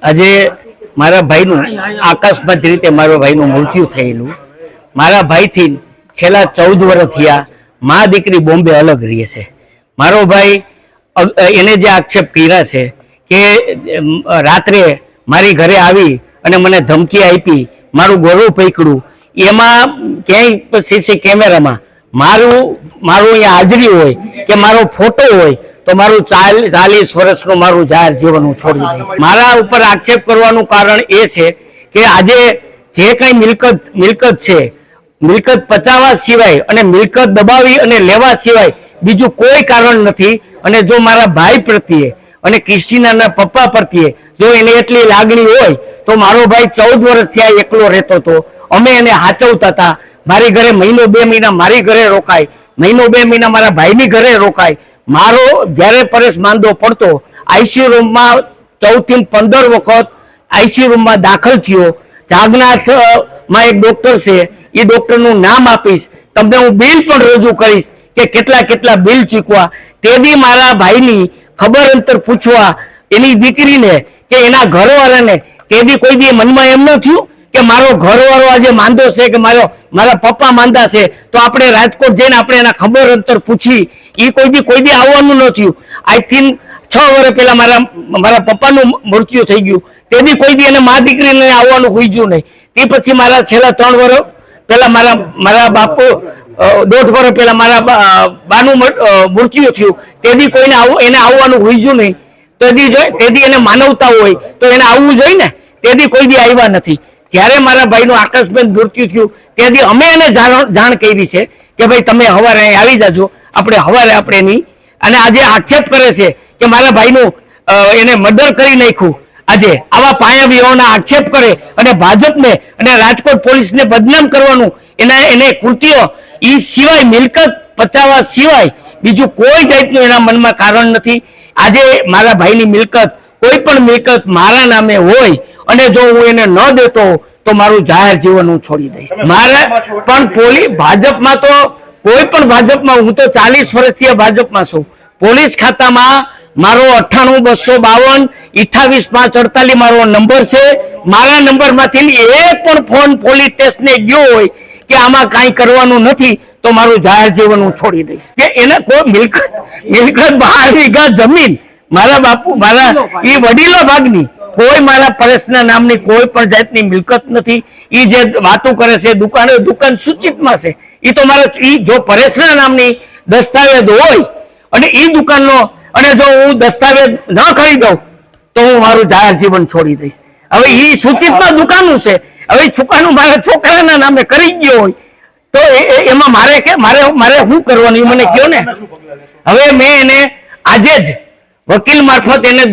આજે મારા ભાઈનું આકસ્મિક રીતે મારા ભાઈનું મૃત્યુ થયેલું. મારા ભાઈથી છેલ્લા ચૌદ વર્ષ થયા મા દીકરી બોમ્બે અલગ રહે છે. મારો ભાઈ એને જે આક્ષેપ કર્યા છે કે રાત્રે મારી ઘરે આવી અને મને ધમકી આપી, મારું ગોળું પકડ્યું. એમાં ક્યાંય સીસી કેમેરામાં મારું મારું અહીંયા હાજરી હોય કે મારો ફોટો હોય તો મારું ચાલ ચાલીસ વર્ષનું મારું જાહેર જીવન હું છોડી દઈશ. મારા ઉપર આક્ષેપ કરવાનું કારણ એ છે કે આજે જે કંઈ મિલકત મિલકત છે મિલકત પચાવવા સિવાય અને મિલકત દબાવી અને લેવા સિવાય બીજું કોઈ કારણ નથી અને જો મારા ભાઈ પ્રત્યે અને ક્રિસ્ટીનાના પપ્પા પ્રત્યે જો એને એટલી લાગણી હોય તો મારો ભાઈ ચૌદ વર્ષ આ એકલો રહેતો હતો. અમે એને હાચવતા હતા. મારી ઘરે મહિનો બે મહિના મારી ઘરે રોકાય. મહિનો બે મહિના મારા ભાઈની ઘરે રોકાય. મારો જ્યારે પરેશ માંદો પડતો આઈસીયુ રૂમમાં ચૌદથી પંદર વખત આઈસીયુ રૂમમાં દાખલ થયો. જાગનાથમાં એક ડોક્ટર છે, એ ડોક્ટરનું નામ આપીશ. તમને હું બિલ પણ રજૂ કરીશ કે કેટલા કેટલા બિલ ચૂકવા. તે બી મારા ભાઈની ખબર અંતર પૂછવા. એની દીકરીને કે એના ઘરવાળાને, તે બી કોઈ બી મનમાં એમ ન થયું? કે મારો ઘરવાળો આજે માંદો છે કે મારો મારા પપ્પા માંદા છે, તો આપણે રાજકોટ જઈને આપણે એના ખબર અંતર પૂછી. એ કોઈ બી કોઈ બી આવવાનું ન થયું. આઈ થિંક છ વર્ષ પહેલા મારા મારા પપ્પાનું મૃત્યુ થઈ ગયું. તે બી કોઈ બી એને મા દીકરીને આવવાનું હુઈજ્યું નહીં. તે પછી મારા છેલ્લા ત્રણ વર્ષ પહેલા મારા મારા બાપુ દોઢ વર્ષ પહેલા મારા બાનું મૃત્યુ થયું. તે બી કોઈને આવું એને આવવાનું હુઈજ્યું નહીં. તે બી જો બી એને માનવતા હોય. તો એને આવવું જોઈએ ને? તે બી કોઈ બી આવ્યા નથી. જ્યારે મારા ભાઈનું આકસ્મિક મૃત્યુ થયું. ત્યાંથી અમે એને જાણ કરી છે કે ભાઈ તમે હવારે અહીં આવી જાજો. આપણે હવારે આપણે એની અને આજે આક્ષેપ કરે છે કે મારા ભાઈનું એને મર્ડર કરી નાખ્યું. આજે આવા પાયાવીઓના આક્ષેપ કરે અને ભાજપને અને રાજકોટ પોલીસને બદનામ કરવાનું એના એને કૃત્યો એ સિવાય, મિલકત પચાવવા સિવાય બીજું કોઈ જાતનું એના મનમાં કારણ નથી. આજે મારા ભાઈની મિલકત કોઈ પણ મિલકત મારા નામે હોય અને જો હું એને ન દેતો તો મારું જાહેર જીવન હું છોડી દઈશ. મારે પણ પોલીસ ભાજપમાં તો કોઈ પણ ભાજપમાં હું તો ચાલીસ વર્ષથી ભાજપમાં છું. પોલીસ ખાતામાં મારો અઠ્ઠાણું બસો બાવન અઠાવીસ પાંચ અડતાલીસ મારો નંબર છે. મારા નંબરમાંથી એક પણ ફોન પોલીસ સ્ટેશને ગયો હોય કે આમાં કાંઈ કરવાનું નથી તો મારું જાહેર જીવન હું છોડી દઈશ. કે એને કોઈ મિલકત મિલકત બાર વીઘા જમીન મારા બાપુ મારા એ વડીલો ભાગની કોઈ મારા પરેશના નામની કોઈ પણ જાતની મિલકત નથી. એ જે વાતો કરે છે, દુકાન દુકાન સૂચિતમાં છે. એ તો મારો એ જો પરેશના નામની દસ્તાવેજ હોય, અને એ દુકાનનો અને જો હું દસ્તાવેજ ન કરી દઉં તો હું મારું જાહેર જીવન છોડી દઈશ. હવે એ સૂચિતમાં દુકાનું છે. હવે છોકરાનું મારા છોકરાના નામે કરી ગયો હોય, તો એમાં મારે કે મારે મારે શું કરવાનું? મને કહો ને? હવે મેં એને આજે જ વકીલ મારફત એને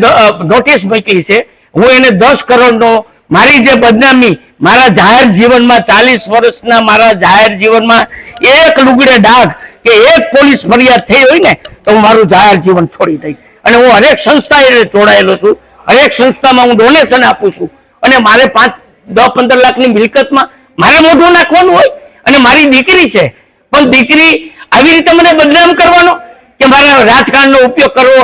નોટિસ મૂકી છે. હું એને દસ કરોડનો, મારી જે બદનામી, મારા જાહેર જીવનમાં ચાલીસ વર્ષના મારા જાહેર જીવનમાં એક લુગડે ડાઘ કે એક પોલીસ ફરિયાદ થઈ હોય ને, તો હું મારું જાહેર જીવન છોડી દઈશ. અને હું હરેક સંસ્થા એને જોડાયેલો છું. હરેક સંસ્થામાં હું ડોનેશન આપું છું. અને મારે પાંચ, દસ, પંદર લાખની મિલકતમાં મારે મોઢું નાખવાનું હોય અને મારી દીકરી છે. પણ દીકરી આવી રીતે મને બદનામ કરવાનો કે મારા રાજકારણનો ઉપયોગ કરવો